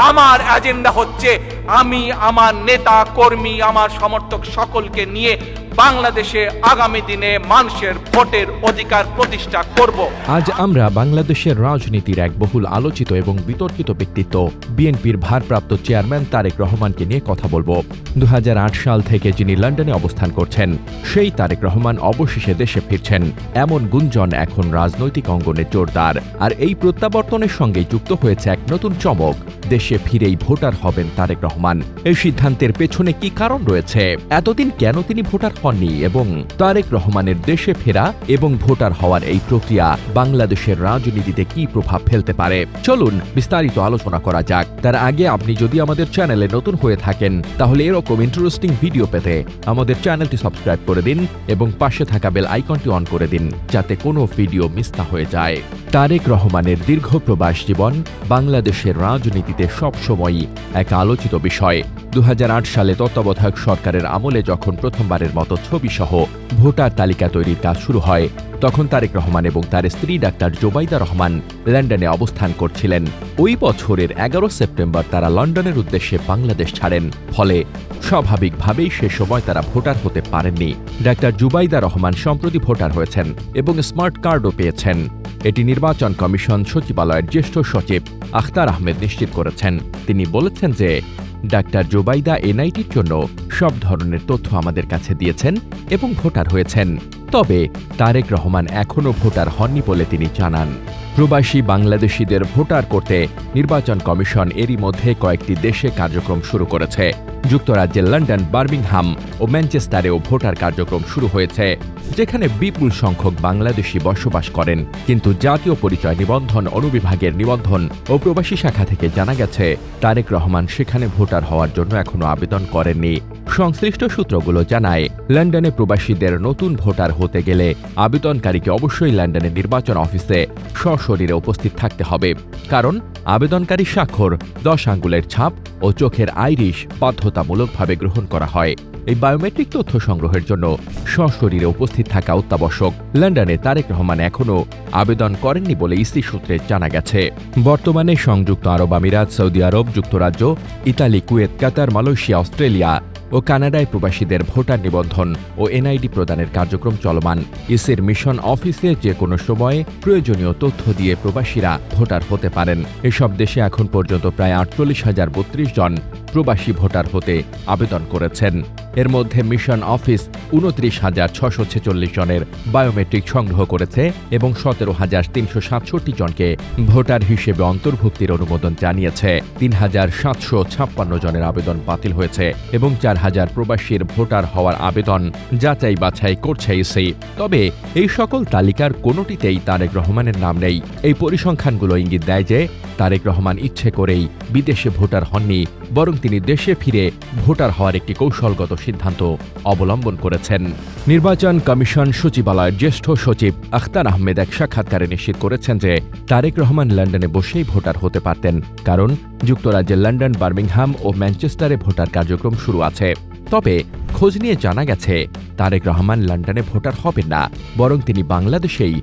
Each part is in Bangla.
আমার এজেন্ডা হচ্ছে আমি আমার নেতা, কর্মী, আমার সমর্থক সকলকে নিয়ে বাংলাদেশে আগামী দিনে মানুষের ভোটের অধিকার প্রতিষ্ঠা করব। আজ আমরা বাংলাদেশের রাজনীতির এক বহুল আলোচিত এবং বিতর্কিত ব্যক্তিত্ব, বিএনপির ভারপ্রাপ্ত চেয়ারম্যান তারেক রহমানকে নিয়ে কথা বলব। দু হাজার আট সাল থেকে যিনি লন্ডনে অবস্থান করছেন, সেই তারেক রহমান অবশেষে দেশে ফিরছেন। এমন গুঞ্জন এখন রাজনৈতিক অঙ্গনে জোরদার। আর এই প্রত্যাবর্তনের সঙ্গে যুক্ত হয়েছে এক নতুন চমক, দেশে ফিরেই ভোটার হবেন তারেক রহমান। এই সিদ্ধান্তের পেছনে কি কারণ রয়েছে? এতদিন কেন তিনি ভোটার হননি এবং তারেক রহমানের দেশে ফেরা এবং ভোটার হওয়ার এই প্রক্রিয়া বাংলাদেশের রাজনীতিতে কি প্রভাব ফেলতে পারে? চলুন বিস্তারিত আলোচনা করা যাক। তার আগে আপনি যদি আমাদের চ্যানেলে নতুন হয়ে থাকেন, তাহলে এরকম ইন্টারেস্টিং ভিডিও পেতে আমাদের চ্যানেলটি সাবস্ক্রাইব করে দিন এবং পাশে থাকা বেল আইকনটি অন করে দিন, যাতে কোনো ভিডিও মিস না হয়ে যায়। তারেক রহমানের দীর্ঘ প্রবাস জীবন বাংলাদেশের রাজনীতিতে সবসময়ই এক আলোচিত বিষয়। দু হাজার আট সালে তত্ত্বাবধায়ক সরকারের আমলে যখন প্রথমবারের মতো ছবিসহ ভোটার তালিকা তৈরির কাজ শুরু হয়, তখন তারেক রহমান এবং তার স্ত্রী ডাক্তার জোবাইদা রহমান লন্ডনে অবস্থান করছিলেন। ওই বছরের এগারো সেপ্টেম্বর তারা লন্ডনের উদ্দেশ্যে বাংলাদেশ ছাড়েন, ফলে স্বাভাবিকভাবেই সে সময় তারা ভোটার হতে পারেননি। ডাক্তার জুবাইদা রহমান সম্প্রতি ভোটার হয়েছেন এবং স্মার্ট কার্ডও পেয়েছেন। এটি নির্বাচন কমিশন সচিবালয়ের জ্যেষ্ঠ সচিব আখতার আহমেদ নিশ্চিত করেছেন। তিনি বলেছেন যে, ডাক্তার জোবাইদা এনআইটির জন্য সব ধরনের তথ্য আমাদের কাছে দিয়েছেন এবং ভোটার হয়েছেন। তবে তারেক রহমান এখনও ভোটার হননি বলে তিনি জানান। প্রবাসী বাংলাদেশিদের ভোটার করতে নির্বাচন কমিশন এরই মধ্যে কয়েকটি দেশে কার্যক্রম শুরু করেছে। যুক্তরাজ্যের লন্ডন, বার্মিংহাম ও ম্যানচেস্টারেও ভোটার কার্যক্রম শুরু হয়েছে, যেখানে বিপুল সংখ্যক বাংলাদেশি বসবাস করেন। কিন্তু জাতীয় পরিচয় নিবন্ধন অনুবিভাগের নিবন্ধন ও প্রবাসী শাখা থেকে জানা গেছে, তারেক রহমান সেখানে ভোটার হওয়ার জন্য এখনও আবেদন করেননি। সংশ্লিষ্ট সূত্রগুলো জানায়, লন্ডনে প্রবাসীদের নতুন ভোটার হতে গেলে আবেদনকারীকে অবশ্যই লন্ডনের নির্বাচন অফিসে সশরীরে উপস্থিত থাকতে হবে। কারণ আবেদনকারী স্বাক্ষর, দশ আঙ্গুলের ছাপ ও চোখের আইরিশ বাধ্যতামূলকভাবে গ্রহণ করা হয়। এই বায়োমেট্রিক তথ্য সংগ্রহের জন্য সশরীরে উপস্থিত থাকা অত্যাবশ্যক। লন্ডনে তারেক রহমান এখনও আবেদন করেননি বলে ইসি সূত্রে জানা গেছে। বর্তমানে সংযুক্ত আরব আমিরাত, সৌদি আরব, যুক্তরাজ্য, Italy, Kuwait, Qatar, Malaysia, Australia ও কানাডায় প্রবাসীদের ভোটার নিবন্ধন ও এনআইডি প্রদানের কার্যক্রম চলমান। ইসির মিশন অফিসে যে কোনো সময়ে প্রয়োজনীয় তথ্য দিয়ে প্রবাসীরা ভোটার হতে পারেন। এসব দেশে এখন পর্যন্ত প্রায় আটচল্লিশ হাজার বত্রিশ জন প্রবাসী ভোটার হতে আবেদন করেছেন। এর মধ্যে মিশন অফিস উনত্রিশ হাজার ছশো ছেচল্লিশ জনের বায়োমেট্রিক সংগ্রহ করেছে এবং সতেরো হাজার তিনশো সাতষট্টি জনকে ভোটার হিসেবে অন্তর্ভুক্তির অনুমোদন জানিয়েছে। তিন হাজার সাতশো ছাপ্পান্ন জনের আবেদন বাতিল হয়েছে এবং চার হাজার প্রবাসীর ভোটার হওয়ার আবেদন যাচাই বাছাই করছে ইসি। তবে এই সকল তালিকার কোনোটিতেই তারেক রহমানের নাম নেই। এই পরিসংখ্যানগুলো ইঙ্গিত দেয় যে তারেক রহমান ইচ্ছে করেই বিদেশে ভোটার হননি, বরং তিনি দেশে ফিরে ভোটার হওয়ার একটি কৌশলগত সিদ্ধান্ত অবলম্বন করেছেন। নির্বাচন কমিশন সচিবালয়ের জ্যেষ্ঠ সচিব আখতার আহমেদ এক সাক্ষাৎকারে নিশ্চিত করেছেন যে তারেক রহমান লন্ডনে বসেই ভোটার হতে পারতেন, কারণ যুক্তরাজ্যের লন্ডন, বার্মিংহাম ও ম্যানচেস্টারে ভোটার কার্যক্রম শুরু আছে। তবে খোঁজ নিয়ে জানা গেছে, তারেক রহমান লন্ডনে ভোটার হবেন না, বরং তিনি বাংলাদেশেই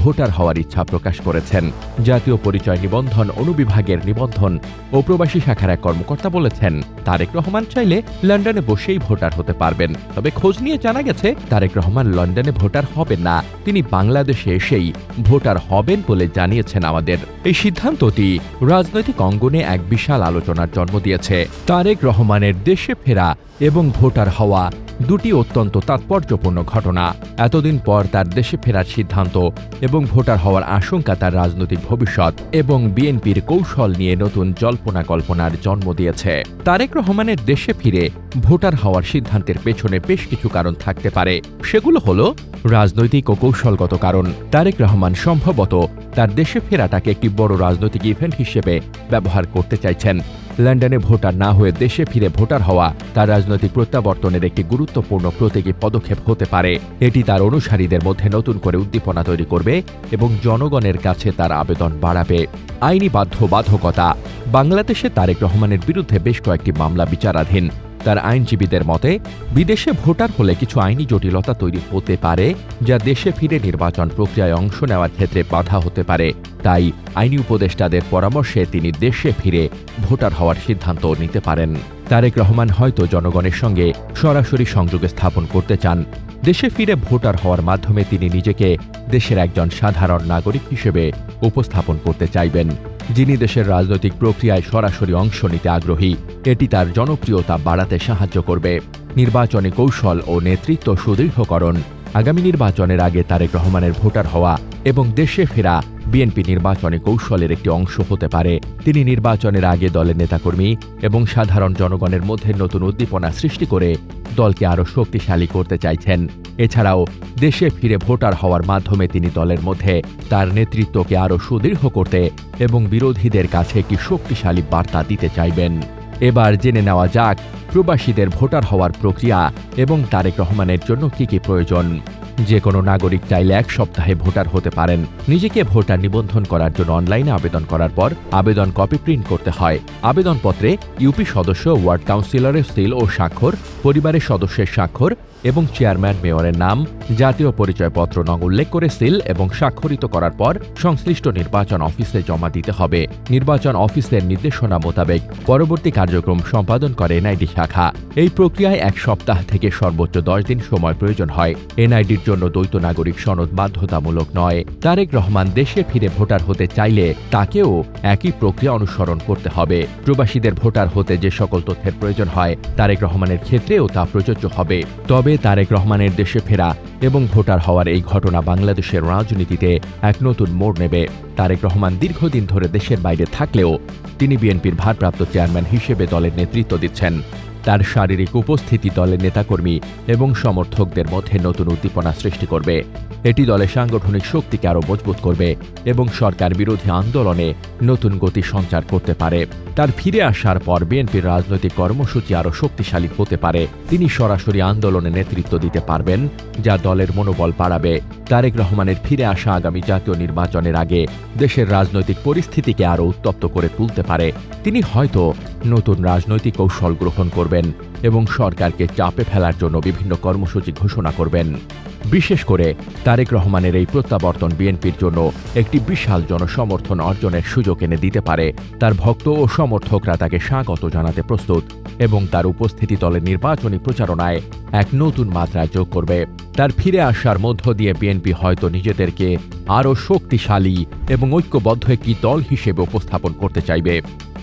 ভোটার হওয়ার ইচ্ছা প্রকাশ করেছেন। জাতীয় পরিচয় নিবন্ধন অনুবিভাগের নিবন্ধন ও প্রবাসী শাখার এক কর্মকর্তা বলেছেন, তারেক রহমান চাইলে লন্ডনে বসেই ভোটার হতে পারবেন। তবে খোঁজ নিয়ে জানা গেছে, তারেক রহমান লন্ডনে ভোটার হবেন না, তিনি বাংলাদেশে এসেই ভোটার হবেন বলে জানিয়েছেন আমাদের। এই সিদ্ধান্তটি রাজনৈতিক অঙ্গনে এক বিশাল আলোচনার জন্ম দিয়েছে। তারেক রহমানের দেশে ফেরা এবং ভোটার হওয়া দুটি অত্যন্ত তাৎপর্যপূর্ণ ঘটনা। এতদিন পর তার দেশে ফেরার সিদ্ধান্ত এবং ভোটার হওয়ার আশঙ্কা তার রাজনৈতিক ভবিষ্যৎ এবং বিএনপির কৌশল নিয়ে নতুন জল্পনা কল্পনার জন্ম দিয়েছে। তারেক রহমানের দেশে ফিরে ভোটার হওয়ার সিদ্ধান্তের পেছনে বেশ কিছু কারণ থাকতে পারে। সেগুলো হলো রাজনৈতিক ও কৌশলগত কারণ। তারেক রহমান সম্ভবত তার দেশে ফেরাটাকে একটি বড় রাজনৈতিক ইভেন্ট হিসেবে ব্যবহার করতে চাইছেন। লন্ডনে ভোটার না হয়ে দেশে ফিরে ভোটার হওয়া তার রাজনৈতিক প্রত্যাবর্তনের একটি গুরুত্বপূর্ণ প্রতীকী পদক্ষেপ হতে পারে। এটি তার অনুসারীদের মধ্যে নতুন করে উদ্দীপনা তৈরি করবে এবং জনগণের কাছে তার আবেদন বাড়াবে। আইনি বাধ্যবাধকতা। বাংলাদেশে তারেক রহমানের বিরুদ্ধে বেশ কয়েকটি মামলা বিচারাধীন। তার আইনজীবীদের মতে, বিদেশে ভোটার হলে কিছু আইনি জটিলতা তৈরি হতে পারে, যা দেশে ফিরে নির্বাচন প্রক্রিয়ায় অংশ নেওয়ার ক্ষেত্রে বাধা হতে পারে। তাই আইনি উপদেষ্টাদের পরামর্শে তিনি দেশে ফিরে ভোটার হওয়ার সিদ্ধান্ত নিতে পারেন। তারেক রহমান হয়তো জনগণের সঙ্গে সরাসরি সংযোগ স্থাপন করতে চান। দেশে ফিরে ভোটার হওয়ার মাধ্যমে তিনি নিজেকে দেশের একজন সাধারণ নাগরিক হিসেবে উপস্থাপন করতে চাইবেন। যিনি দেশের রাজনৈতিক প্রক্রিয়ায় সরাসরি অংশ নিতে আগ্রহী, এটি তার জনপ্রিয়তা বাড়াতে সাহায্য করবে। নির্বাচনী কৌশল ও নেতৃত্ব সুদৃঢ়করণ, আগামী নির্বাচনের আগে তারেক রহমানের ভোটার হওয়া এবং দেশে ফেরা বিএনপি নির্বাচনী কৌশলের একটি অংশ হতে পারে। তিনি নির্বাচনের আগে দলের নেতাকর্মী এবং সাধারণ জনগণের মধ্যে নতুন উদ্দীপনা সৃষ্টি করে দলকে আরও শক্তিশালী করতে চাইছেন। এছাড়াও দেশে ফিরে ভোটার হওয়ার মাধ্যমে তিনি দলের মধ্যে তার নেতৃত্বকে আরও সুদৃঢ় করতে এবং বিরোধীদের কাছে একটি শক্তিশালী বার্তা দিতে চাইবেন। এবার জেনে নেওয়া যাক, প্রবাসীদের ভোটার হওয়ার প্রক্রিয়া এবং তারেক রহমানের জন্য কি কি প্রয়োজন। যে কোনো নাগরিক চাইলে এক সপ্তাহে ভোটার হতে পারেন। নিজেকে ভোটার নিবন্ধন করার জন্য অনলাইনে আবেদন করার পর আবেদন কপি প্রিন্ট করতে হয়। আবেদনপত্রে ইউপি সদস্য, ওয়ার্ড কাউন্সিলরের সিল ও স্বাক্ষর, পরিবারের সদস্যের স্বাক্ষর এবং চেয়ারম্যান মেয়রের নাম, জাতীয় পরিচয়পত্র নং উল্লেখ করে সিল এবং স্বাক্ষরিত করার পর সংশ্লিষ্ট নির্বাচন অফিসে জমা দিতে হবে। নির্বাচন অফিসের নির্দেশনা মোতাবেক পরবর্তী কার্যক্রম সম্পাদন করে এনআইডি শাখা। এই প্রক্রিয়ায় এক সপ্তাহ থেকে সর্বোচ্চ দশ দিন সময় প্রয়োজন হয়। এনআইডির জন্য দ্বৈত নাগরিক সনদ বাধ্যতামূলক নয়। তারেক রহমান দেশে ফিরে ভোটার হতে চাইলে তাকেও একই প্রক্রিয়া অনুসরণ করতে হবে। প্রবাসীদের ভোটার হতে যে সকল তথ্যের প্রয়োজন হয়, তারেক রহমানের ক্ষেত্রেও তা প্রযোজ্য হবে। তবে তারেক রহমানের দেশে ফেরা এবং ভোটার হওয়ার এই ঘটনা বাংলাদেশের রাজনীতিতে এক নতুন মোড় নেবে। তারেক রহমান দীর্ঘদিন ধরে দেশের বাইরে থাকলেও তিনি বিএনপির ভারপ্রাপ্ত চেয়ারম্যান হিসেবে দলের নেতৃত্ব দিচ্ছেন। তার শারীরিক উপস্থিতি দলের নেতাকর্মী এবং সমর্থকদের মধ্যে নতুন উদ্দীপনা সৃষ্টি করবে। এটি দলের সাংগঠনিক শক্তিকে আরও মজবুত করবে এবং সরকার বিরোধী আন্দোলনে নতুন গতি সঞ্চার করতে পারে। তার ফিরে আসার পর বিএনপির রাজনৈতিক কর্মসূচি আরও শক্তিশালী হতে পারে। তিনি সরাসরি আন্দোলনে নেতৃত্ব দিতে পারবেন, যা দলের মনোবল বাড়াবে। তারেক রহমানের ফিরে আসা আগামী জাতীয় নির্বাচনের আগে দেশের রাজনৈতিক পরিস্থিতিকে আরও উত্তপ্ত করে তুলতে পারে। তিনি হয়তো নতুন রাজনৈতিক কৌশল গ্রহণ করবেন এবং সরকারকে চাপে ফেলার জন্য বিভিন্ন কর্মসূচি ঘোষণা করবেন। বিশেষ করে তারেক রহমানের এই প্রত্যাবর্তন বিএনপির জন্য একটি বিশাল জনসমর্থন অর্জনের সুযোগ এনে দিতে পারে। তার ভক্ত ও সমর্থকরা তাকে স্বাগত জানাতে প্রস্তুত এবং তার উপস্থিতি দলের নির্বাচনী প্রচারণায় এক নতুন মাত্রায় যোগ করবে। তার ফিরে আসার মধ্য দিয়ে বিএনপি হয়তো নিজেদেরকে আরও শক্তিশালী এবং ঐক্যবদ্ধ একটি দল হিসেবে উপস্থাপন করতে চাইবে।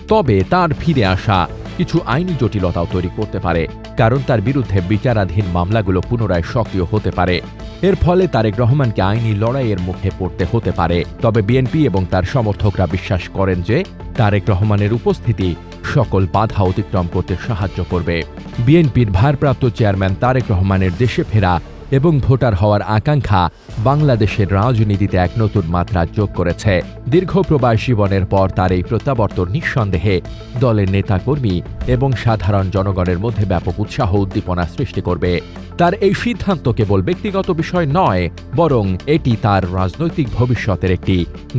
তবে তার ফিরে আসা কিছু আইনি জটিলতাও তৈরি করতে পারে, কারণ তার বিরুদ্ধে বিচারাধীন মামলাগুলো পুনরায় সক্রিয় হতে পারে। এর ফলে তারেক রহমানকে আইনি লড়াইয়ের মুখে পড়তে হতে পারে। তবে বিএনপি এবং তার সমর্থকরা বিশ্বাস করেন যে তারেক রহমানের উপস্থিতি সকল বাধা অতিক্রম করতে সাহায্য করবে। বিএনপির ভারপ্রাপ্ত চেয়ারম্যান তারেক রহমানের দেশে ফেরা এবং ভোটার হওয়ার আকাঙ্ক্ষা বাংলাদেশের রাজনীতিতে এক নতুন মাত্রা যোগ করেছে। দীর্ঘ প্রবাস জীবনের পর তার এই প্রত্যাবর্তন নিঃসন্দেহে দলের নেতাকর্মী এবং সাধারণ জনগণের মধ্যে ব্যাপক উৎসাহ উদ্দীপনা সৃষ্টি করবে। তার এই সিদ্ধান্ত কেবল ব্যক্তিগত বিষয় নয়, বরং এটি তার রাজনৈতিক ভবিষ্যতের একটি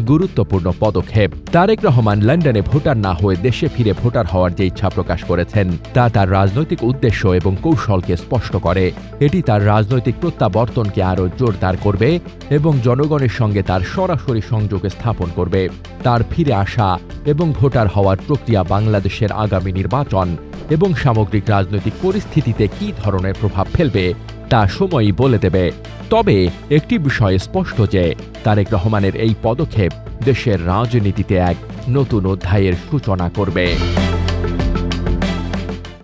গুরুত্বপূর্ণ পদক্ষেপ। তারেক রহমান লন্ডনে ভোটার না হয়ে দেশে ফিরে ভোটার হওয়ার যে ইচ্ছা প্রকাশ করেছেন, তা তার রাজনৈতিক উদ্দেশ্য এবং কৌশলকে স্পষ্ট করে। এটি তার রাজনৈতিক প্রত্যাবর্তনকে আরও জোরদার করবে এবং জনগণের সঙ্গে তার সরাসরি সংযোগ স্থাপন করবে। তার ফিরে আসা এবং ভোটার হওয়ার প্রক্রিয়া বাংলাদেশের আগামী নির্বাচন এবং সামগ্রিক রাজনৈতিক পরিস্থিতিতে কী ধরনের প্রভাব ফেলবে তা সময়ই বলে দেবে। তবে একটি বিষয় স্পষ্ট যে, তারেক রহমানের এই পদক্ষেপ দেশের রাজনীতিতে এক নতুন অধ্যায়ের সূচনা করবে।